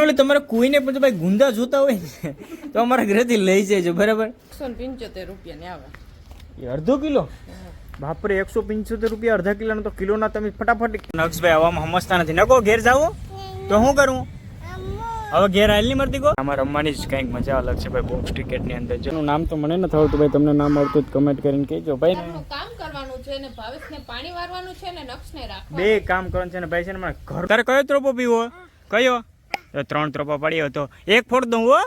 એટલે તમારે કોઈને પણ ભાઈ ગુંદા જોતા હોય ને તો અમારા ઘરેથી લઈ જજો બરાબર? એકસો પંચોતેર રૂપિયા ને આવે. એ અડધો કિલો? બાપરે એકસો પંચોતેર રૂપિયા અડધા કિલોનો તો કિલોના તમે ફટાફટ નક્ષભાઈ આવામાં સમજતા નથી. નકો ઘેર જાવો તો શું કરું? હવે ઘેર આવેલ નહીં મળતી કો આમાં રમવાની જ કંઈક મજા અલગ છે ભાઈ બોક્સ ક્રિકેટની અંદર. જેનું નામ તો મને નથી આવડતું ભાઈ તમને નામ આવડતું જ કમેન્ટ કરીને કહેજો ભાઈ કામ કરવાનું છે ને ભાવેશને પાણી વારવાનું છે ને નક્ષને રાખવાનું બે કામ કરવાનું છે ને ભાઈ છે ને મને ઘર તારે કયો ત્રોપો પીવો? કયો? તો ત્રણ ત્રોપો પડ્યો હતો એક ફોડ દઉં હો.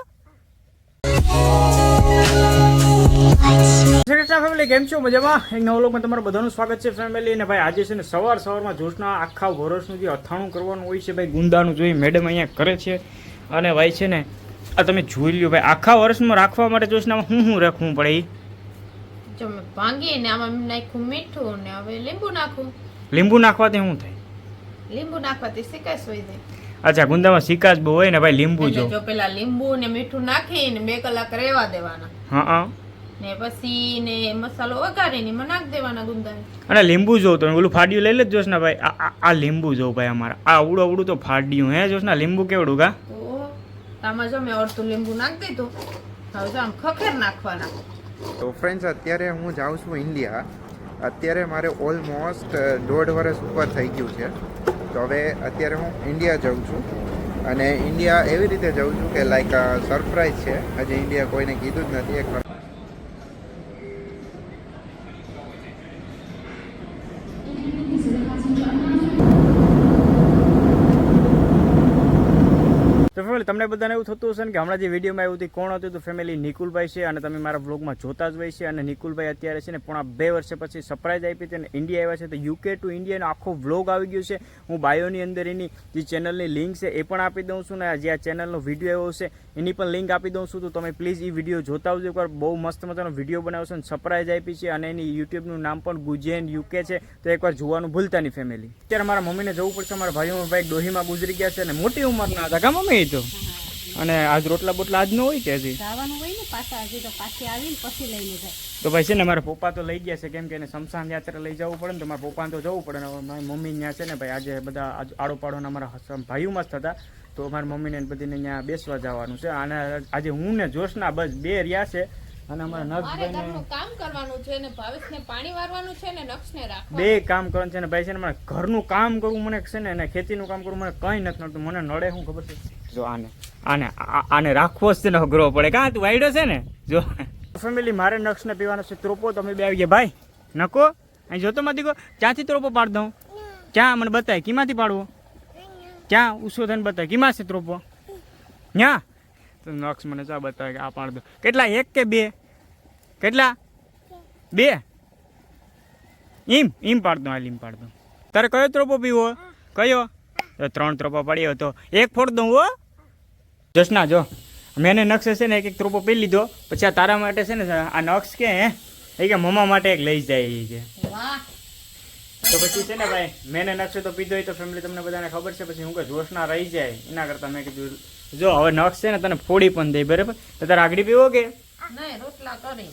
ફેમિલી કેમ છો? મજામાં? એક નવો લોકમાં તમારું બધાનું સ્વાગત છે ફેમિલી અને ભાઈ આજે છે ને સવાર સવારમાં જોશના આખા વર્ષનું જે અથાણું કરવાનું હોય છે ભાઈ ગુંદાનું જોઈ મેડમ અહીંયા કરે છે. અને ભાઈ છે ને આ તમે જોઈ લ્યો ભાઈ આખા વર્ષમાં રાખવા માટે જોશનામાં હું શું રાખવું પડે? જો મેં ભાંગીને આમાં નાખ્યું મીઠું ને હવે લીંબુ નાખું. લીંબુ નાખવાથી શું થાય? લીંબુ નાખવાથી શીકાશ હોય જાય અચ્છા ગુંદામાં સિકાસ બહુ હોય ને ભાઈ લીંબુ જો. જો પેલા લીંબુ ને મીઠું નાખીને બે કલાક રહેવા દેવાના. હા હા. ને પછી ને મસાલો વઘારીને એમાં નાખ દેવાના ગુંદાને. અને લીંબુ જો તો ઓલું ફાડ્યું લઈ લેજો ને ભાઈ. આ આ- લીંબુ જો ભાઈ અમારા. આ અવડું અવડું તો ફાડ્યું હે જોશ ને લીંબુ કેવડું કા તામાં આમાં જો મેં અડધું લીંબુ નાખી દીધું. હવે જો આમ ખખેર નાખવાના. તો ફ્રેન્ડ્સ અત્યારે હું જાઉં છું ઇન્ડિયા. અત્યારે મારે ઓલમોસ્ટ દોઢ વર્ષ ઉપર થઈ ગયું છે. તો હવે અત્યારે હું ઇન્ડિયા જાઉં છું. અને ઇન્ડિયા એવી રીતે જાઉં છું કે લાઈક સરપ્રાઈઝ છે. હજી ઇન્ડિયા કોઈને કીધું જ નથી. એક ફેમિલી, તમને બધાને એવું થતું હશે ને કે હમણાં જે વિડીયોમાં આવ્યું હતું કોણ હતું? તો ફેમિલી નિકુલભાઈ છે અને તમે મારા બ્લોગમાં જોતા જ હોય છે. અને નિકુલભાઈ અત્યારે છે ને પોણા બે વર્ષે પછી સરપ્રાઈઝ આપી હતી અને ઇન્ડિયા આવ્યા છે. તો યુકે ટુ ઇન્ડિયાનો આખો વ્લોગ આવી ગયો છે. હું બાયોની અંદર એની જે ચેનલની લિંક છે એ પણ આપી દઉં છું ને જે આ ચેનલનો વીડિયો આવ્યો છે. એની પણ લિંક આપી દઉં છું. તો તમે પ્લીઝ એ વીડિયો જોતા આવજો. એકવાર બહુ મસ્ત મજાનો વીડિયો બનાવશો અને સરપ્રાઈઝ આપી છે અને એની યુટ્યુબનું નામ પણ ગુજેન યુકે છે. તો એકવાર જોવાનું ભૂલતા નહીં ફેમિલી અત્યારે મારા મમ્મીને જવું પડશે. મારા ભાઈઓ ભાઈ ડોહીમાં ગુજરી ગયા છે અને મોટી ઉંમરના હતા. કા મમ્મી તો? અને આજ રોટલા બોટલા આજનો હોય કે હજી? જવાનું હોય ને પાછા હજી તો પાછી આવીને પછી લઈને જાય. તો ભાઈ છે ને મારા પપ્પા તો લઈ ગયા છે કેમ કે એને શમશાન યાત્રા લઈ જવું પડે ને તો મારા પપ્પાને તો જવું પડે ને મારી મમ્મી ત્યાં છે ને ભાઈ આજે બધા આડો પાડોના મારા હસ- ભાઈઓ મસ્ત હતા તો મારી મમ્મીને બધીને ત્યાં બેસવા જવાનું છે. અને આજે હું ને જોશના બસ બે રહ્યા છે અને અમારા મારે નક્ષભાઈને કામ કરવાનું છે ને ભાવેશને પાણી વારવાનું છે ને નક્ષને રાખવાનું. બે કામ કરવાનું છે ને ભાઈ છે ને મારે ઘરનું કામ કરવું મને છે ને ખેતીનું કામ કરવું મને કંઈ નથી નડતું. મને નડે હું ખબર છે? જો આને આને, આ- આને રાખવો જ ને અઘરો પડે. કાં તું વાયડો છે ને? જો. ફેમિલી મારે નક્ષને પીવાનો છે ત્રોપો તમે બે આવી ગયા ભાઈ, નકો. અહીં જોતો માંથી કહો ક્યાંથી ત્રોપો પાડ દઉં? ક્યાં? મને બતાય. કીમાંથી પાડવો? ક્યાં? ઉસો થઈને બતાય. કીમાં છે ત્રોપો ન્યા? તો નક્ષ મને ચા બતાવે કે આ પાડ દો કેટલા? એક કે બે? કેટલા? બે? ઈમ ઈમ પાડ દઉં, હાલ લીમ પાડ દઉં. તારે કયો ત્રોપો પીવો? કયો? ત્રણ ત્રોપો પડ્યો હતો એક ફોડ દઉં હો. જસના જો. મેં નક્ષ છે ને એક એક ત્રોપો પી લીધો. પછી આ તારા માટે છે ને આ નક્ષ કે હે એ કે મમ્મા માટે એક લઈ જાય એ કે. વાહ. તો પછી છે ને ભાઈ મેં નક્ષ તો પીધો તો ફેમિલી તમને બધાને ખબર છે. પછી હું કે જોશના રહી જાય. એના કરતાં મેં કીધું જો હવે નક્ષ છે ને તને ફોડી પણ દે બરાબર? તો તારે આગળ પીવો કે? રોટલા કરી.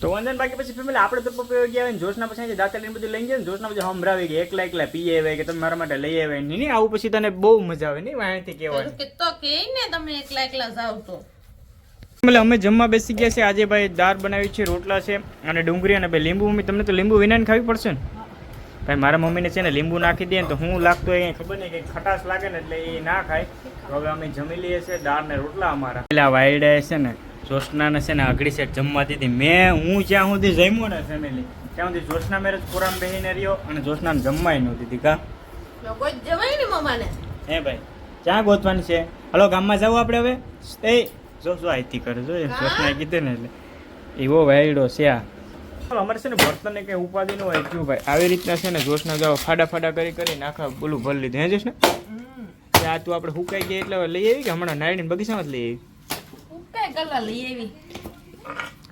તો વાંધો બાકી પછી ફેમિલી આપણે તો પપ્પા ગયા હોય જોશના પછી દાતા લઈને બધું લઈ ને જોશના પછી હમરાવી ગયા એકલા એકલા પીએ આવે કે તમે મારા માટે લઈ આવે નહીં નહીં આવું પછી તને બહુ મજા આવે નહીં વાંચી કહેવાય કે તો કે ને તમે એકલા એકલા જાવ તો. એટલે અમે જમવા બેસી ગયા છે આજે ભાઈ દાળ બનાવી છે રોટલા છે અને ડુંગળી અને ભાઈ લીંબુ. મમ્મી તમને તો લીંબુ વિનાને ખાવી પડશે ને? ભાઈ મારા મમ્મીને છે ને લીંબુ નાખી દે ને તો હું લાગતો એ ખબર નહીં કે ખટાશ લાગે ને એટલે એ ના ખાય. તો હવે અમે જમી લઈએ છીએ દાળ ને રોટલા અમારા. પેલા વાયડા છે ને જોશનાને છે ને આગળી સેટ જમવા દીધી. મેં હું જ્યાં સુધી જમ્યો ને ફેમિલી ત્યાં સુધી જોશના મેરેજ કોરામ બેહીને રહ્યો અને જોશનાને જમવાય નહોતી દીધી કા? જવાય ને મમાને. હે ભાઈ ક્યાં ગોતવાની છે? હલો ગામમાં જવું આપણે હવે? એ જો જો આઈથી કરે જો જોશનાએ કીધું ને એટલે. એવો વાયડો છે આ. અમારે છે ને બર્તનને કંઈ ઉપાધિ ન હોય. કયું ભાઈ આવી રીતના છે ને જોશના જાઓ ફાડા ફાડા કરી કરી નાખા બોલું ભરી લીધું. હે જોશ ને આ તું આપણે હુકાઈ ગયા એટલે લઈ આવી કે હમણાં નાયડીને બગીચામાં જ લઈ આવી?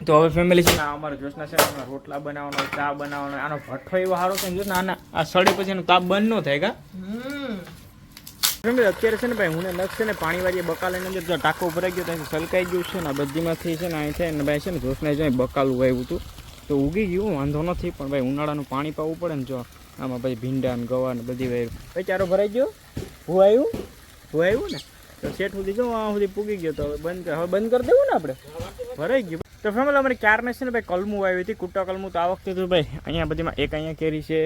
તો હવે ફેમિલી છે. ને, અમારા જોશના છે ને રોટલા બનાવવાનો, ચા બનાવવાનો, આનો ભઠ્ઠો એવો સારો છે જોશ ને આના, આ સડે પછી એનું તાપ બંધ ન થાય, કા? ફેમિલી અત્યારે છે ને ભાઈ, હું ને છે ને, પાણી વાળી બકાલાની અંદર જો ટાંકો ભરાઈ ગયો ત્યાંથી સલકાઈ ગયું છે ને બધીમાંથી છે ને, અહીં છે ને, ભાઈ, છે ને, જોશને, જો બકાલ બકાલું વાવ્યું હતું. તો ઉગી ગયું, વાંધો નથી, પણ ભાઈ, ઉનાળાનું પાણી પાવું પડે ને, જો, આમાં ભાઈ ભીંડા ને ગવા ને બધી ભાઈ, ચારો ભરાઈ ગયો? હું આવ્યું હું આવ્યું ને? તો શેઠ સુધી જો આ સુધી પૂગી ગયો તો હવે બંધ હવે બંધ કરી દેવું ને આપણે? ભરાઈ ગયું. તો ફેમિલી અમારી ક્યારને છે ને ભાઈ કલમું આવી હતી, કુટ્ટા કલમું તો આ વખતે તો ભાઈ. અહીંયા બધીમાં એક અહીંયા કેરી છે,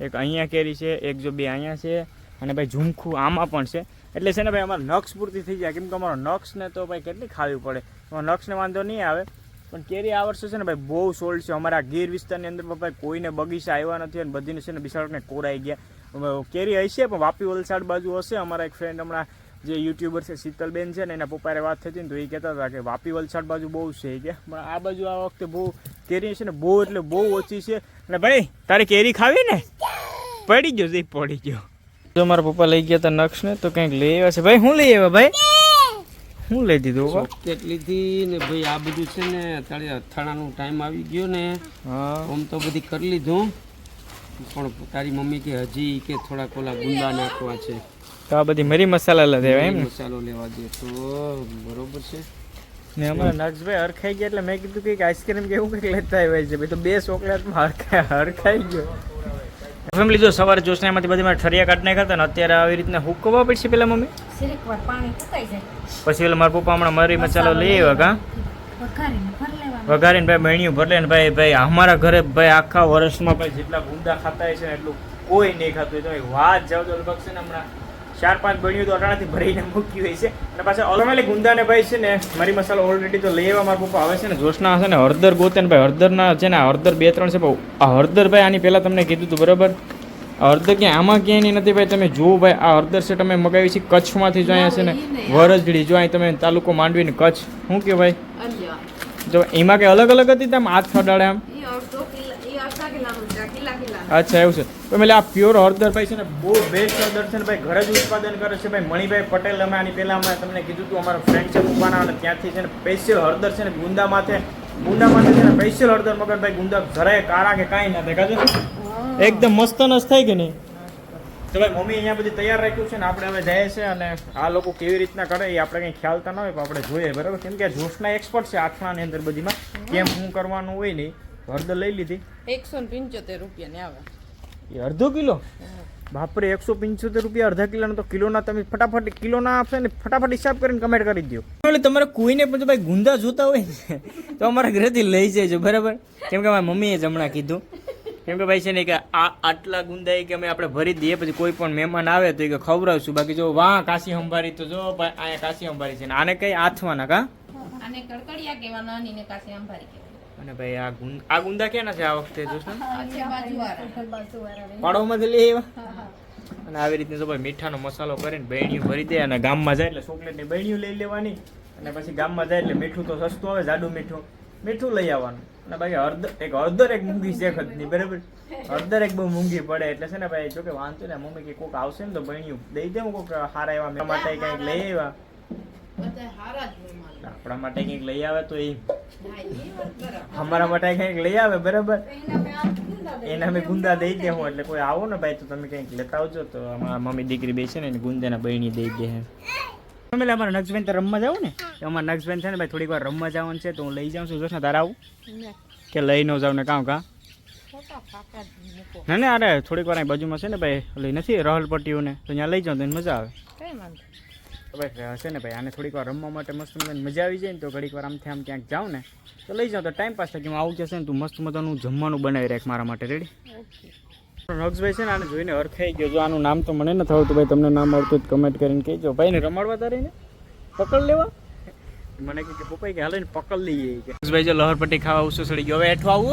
એક અહીંયા કેરી છે, એક જો બે અહીંયા છે, અને ભાઈ ઝુમખું આમાં પણ છે. એટલે છે ને ભાઈ અમારે નક્ષ પૂરતી થઈ જાય. કેમ કે અમારો નક્ષને તો ભાઈ કેટલી ખાવી પડે. એમાં નક્ષને વાંધો નહીં આવે. પણ કેરી આ વર્ષે છે ને ભાઈ બહુ સોલ્ડ છે. અમારા ગીર વિસ્તારની અંદર ભાઈ કોઈને બગીચા આવ્યા નથી અને બધીને છે ને બિસાડકને કોરાઈ ગયા. કેરી હશે પણ વાપી વલસાડ બાજુ હશે. અમારા એક ફ્રેન્ડ હમણાં જે યુટ્યુબર છે શીતલબેન છે ને એના પપ્પાએ વાત થતી ને તો એ કહેતા હતા કે વાપી વલસાડ બાજુ બહુ છે કે. પણ આ બાજુ આ વખતે બહુ કેરી છે ને બહુ એટલે બહુ ઓછી છે. અને ભાઈ તારે કેરી ખાવી ને? પડી ગયો જઈ પડી ગયો. જો મારા પપ્પા લઈ ગયા હતા નક્ષ ને તો કંઈક લઈ આવ્યા છે. ભાઈ હું લઈ આવ્યા ભાઈ? હું લઈ દીધું લીધી ને ભાઈ આ બધું છે ને અત્યારે અથાણાનો ટાઈમ આવી ગયો ને. હા. આમ તો બધી કરી લીધું. પણ તારી મમ્મી કે હજી કે થોડાક ઓલા ગુંદા નાખવા છે. તો આ બધી મરી મસાલા લેવા દેવા એમ ને? મસાલો લેવા દે તો બરોબર છે. ને અમારા નક્ષભાઈ હરખાઈ ગયા એટલે મેં કીધું કે આઈસ્ક્રીમ કેવું કંઈક લેતા આવ્યા છે. ભાઈ તો બે ચોકલેટમાં હરખાઈ હરખાઈ ગયો. ફેમિલી જો સવારે જોશનામાંથી બધી મારે ઠરિયા કાઢ નાખ્યા હતા ને અત્યારે આવી રીતના હુકવા પડશે પેલા મમ્મી? સિરેક વાર પાણી ફૂકાઈ જાય. પછી પેલા મારા પપ્પા હમણાં મરી મસાલો લઈ આવ્યા કા? વઘારીને ભાઈ મેણ્યું ભરલે ને ભાઈ ભાઈ અમારા ઘરે ભાઈ આખા વર્ષમાં ભાઈ જેટલા ગુંદા ખાતા હોય છે ને એટલું કોઈ નહીં ખાતું હોય. તો વાત જાવ તો લગભગ છે ને હમણાં ચાર પાંચ બહેણીઓ તો અટાણાથી ભરીને મૂકી હોય છે. અને પાછા ઓલરેડી ગુંદાને ભાઈ છે ને મરી મસાલો ઓલરેડી તો લઈ આવ્યા મારા પપ્પા આવે છે ને જોશના હશે ને હળદર ગોતેન ભાઈ હળદરના છે ને હળદર બે ત્રણ છે ભાઈ આ હળદર ભાઈ આની પહેલાં તમને કીધું હતું બરાબર? હળદર ક્યાં આમાં ક્યાંય નથી ભાઈ તમે જુઓ ભાઈ આ હળદર છે તમે મગાવી છે કચ્છમાંથી જો અહીંયા છે ને વરજડી જો અહીં તમે તાલુકો માંડવીને કચ્છ શું કે ભાઈ જો એમાં કંઈ અલગ અલગ હતી તમે હાથ ફડાડે આમ એ અડધો કિલો એ અડધા કિલાનું છે કિલા કિલા અચ્છા એવું છે. તો એટલે આ પ્યોર હળદર ભાઈ છે ને બહુ બેસ્ટ હળદર છે ને ભાઈ ઘરે જ ઉત્પાદન કરે છે ભાઈ. મણિભાઈ પટેલ અમે આની પહેલાં અમે તમને કીધું હતું અમારા ફ્રેન્ડ છે ઉભાના અને ત્યાંથી છે ને સ્પેશિયલ હળદર છે ને ગુંદા માથે ગુંદા માથે છે ને સ્પેશિયલ હળદર મગર ભાઈ. ગુંદા જરાય કાળા કે કાંઈ ના દેખાશે એકદમ મસ્ત નસ થાય કે નહીં? તો ભાઈ મમ્મી અહીંયા બધી તૈયાર રાખ્યું છે ને આપણે હવે જાય છે અને આ લોકો કેવી રીતના કરે એ આપણે કંઈ ખ્યાલતા ન હોય પણ આપણે જોઈએ બરાબર? કેમ કે જોશના એક્સપર્ટ છે આઠણાની અંદર બધીમાં. કેમ શું કરવાનું હોય નહીં. હળદર લઈ લીધી. એકસો ને પંચોતેર રૂપિયા ને આવે. એ અડધો કિલો? બાપરે એકસો પંચોતેર રૂપિયા અડધા કિલોના તો કિલોના તમે ફટાફટ કિલોના આપશે ને ફટાફટ હિસાબ કરીને કમેન્ટ કરી દો એટલે તમારે કોઈને પણ ભાઈ ગુંદા જોતા હોય ને તો અમારા ઘરેથી લઈ જજો બરાબર? કેમ કે મારી મમ્મીએ જ હમણાં કીધું. કેમ કે ભાઈ છે ને કે આ આટલા ગુંદા એ કે અમે આપણે ભરી દઈએ પછી કોઈ પણ મહેમાન આવે તો એ કે ખવડાવશું. બાકી જો વાહ કાશી અંબારી તો જો ભાઈ અહીંયા કાશી અંબારી છે ને આને કઈ આથવાના કા? આને કડકડિયા કહેવાના અને કાશી અંબારી કહેવાય અને ભાઈ આ ગુંદ આ ગુંદા ક્યાંના છે આ વખતે જોશો? પાડોમાંથી લઈ આવ્યા અને આવી રીતે જો ભાઈ મીઠાનો મસાલો કરીને બેણીઓ ભરી દે અને ગામમાં જાય એટલે ચોકલેટની બહેણીયું લઈ લેવાની. અને પછી ગામમાં જાય એટલે મીઠું તો સસ્તું આવે જાડું મીઠું. મીઠું લઈ આવવાનું. અને ભાઈ હળદર એક હળદર એક મૂંગી છે ખતની બરાબર? હળદર એક બહુ મૂંગી પડે એટલે છે ને ભાઈ જો કે વાંધો ને મમ્મી કે કોક આવશે ને તો બેણીઓ દઈ દે હું કોક હારા એવા માટે કંઈક લઈ આવ્યા. આપણા માટે કંઈક લઈ આવે તો એ. અમારા માટે કંઈક લઈ આવે બરાબર? એના અમે ગુંદા દઈ દે હું એટલે કોઈ આવો ને ભાઈ તો તમે કંઈક લેતા આવજો. તો અમારા મમ્મી દીકરી બેસે ને એને ગુંદાના બહેની દઈ દે અમે અમારા નક્ષબેન તો રમવા જાવ ને? અમારા નક્ષબેન છે ને ભાઈ થોડીક વાર રમવા જવાનું છે તો હું લઈ જાઉં છું. જોશ ને તારા આવું? કે લઈ ન જાઉં ને કાં કાં? ના ના અરે થોડીક વાર અહીં બાજુમાં છે ને ભાઈ ઓલી નથી રહલ પટ્ટીઓને. તો ત્યાં લઈ જાઉં તો મજા આવે. ભાઈ હશે ને ભાઈ આને થોડીક વાર રમવા માટે મસ્ત મજાની મજા આવી જાય ને તો ઘડીક વાર આમથી આમ ક્યાંક જાઉં ને તો લઈ જાઉં. તો ટાઈમ પાસ થાય કે હું આવું જશે ને તું મસ્ત મજાનું જમવાનું બનાવી રાખ મારા માટે. રેડી રક્ષભાઈ છે ને આને જોઈને હરખાઈ ગયો. જો આનું નામ તો મને નથી આવડતું ભાઈ તમને નામ આવડતું જ કમેન્ટ કરીને કહેજો. ભાઈ ને રમાડવા તારીને? પકડ લેવા. મને કે કે પપ્પા કે હાલે ને પકડ લઈએ. કે નક્ષભાઈ જો લહરપટ્ટી ખાવા ઉસો સડી ગયો. હવે એઠું આવું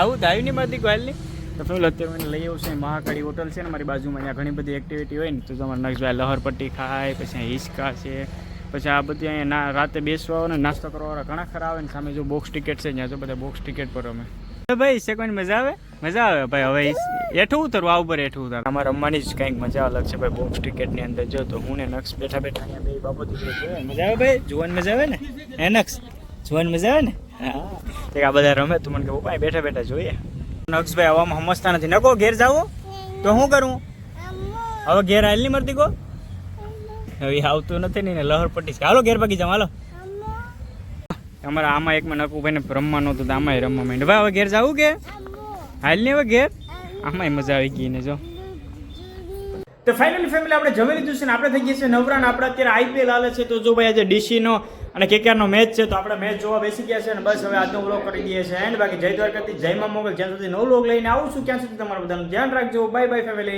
આવું આવ્યું નહીં મારી નહીં તો ફેમિલી, અત્યારે મને લઈ આવશે મહાકાળી હોટલ છે ને, મારી બાજુમાં અહીંયા ઘણી બધી એક્ટિવિટી હોય ને, તો તમારે નક્ષભાઈ લહરપટ્ટી ખાય, પછી અહીંયા છે, પછી આ બધી અહીંયા ના, રાતે બેસવા અને નાસ્તો કરવાવાળા ઘણા ખરા આવે ને, સામે જો બોક્સ ટિકિટ છે, ત્યાં જો બધા બોક્સ ટિકિટ પર અમે. ભાઈ સેકન્ડ મજા આવે? મજા આવે ભાઈ, હવે એઠું ઉતરવું આ ઉપર એઠું ઉતર. અમારા રમવાની જ કંઈક મજા અલગ છે ભાઈ બોક્સ ટિકિટની અંદર જો, તો હું ને નક્ષ બેઠા બેઠા અહીંયા બે બાબત મજા આવે ભાઈ? જોવાની મજા આવે ને? એ નક્ષ જોવાની મજા આવે ને? હા. આ બધા રમે, તું મને કે પપ્પા બેઠા બેઠા જોઈએ. નક્ષભાઈ હવામાં સમજતા નથી. નકો, ઘેર જાવો તો શું કરું? હવે ઘેર આવેલ નહીં મરતી કો? હવે આવતું નથી ને લહર પટ્ટી છે. હાલો, ઘેર ભાગી જાવ હાલો. અમારા આમાં એક માં નકુ ભાઈને રમવાનું હતું તો આમાંય રમવા માંડ ભાઈ હવે ઘેર જાવું કે? હાલ નહીં હવે ઘેર? આમાંય મજા આવી ગઈ ને જો. તો ફાઇનલી ફેમિલી આપણે જમી લીધું છે ને, આપણે થઈ ગયા છે નવરા ને આપણે અત્યારે આઈપીએલ હાલે છે. તો જો ભાઈ, આજે ડીસીનો અને કેકેઆરનો મેચ છે તો આપણે મેચ જોવા બેસી ગયા છે અને બસ હવે આજનો વ્લોગ કરી દઈએ છે એન્ડ બાકી જય દ્વારકાથી જયમાં મોગલ. જ્યાં સુધી નવ વ્લોગ લઈને આવું છું, ત્યાં સુધી તમારું બધાનું ધ્યાન રાખજો. Bye bye family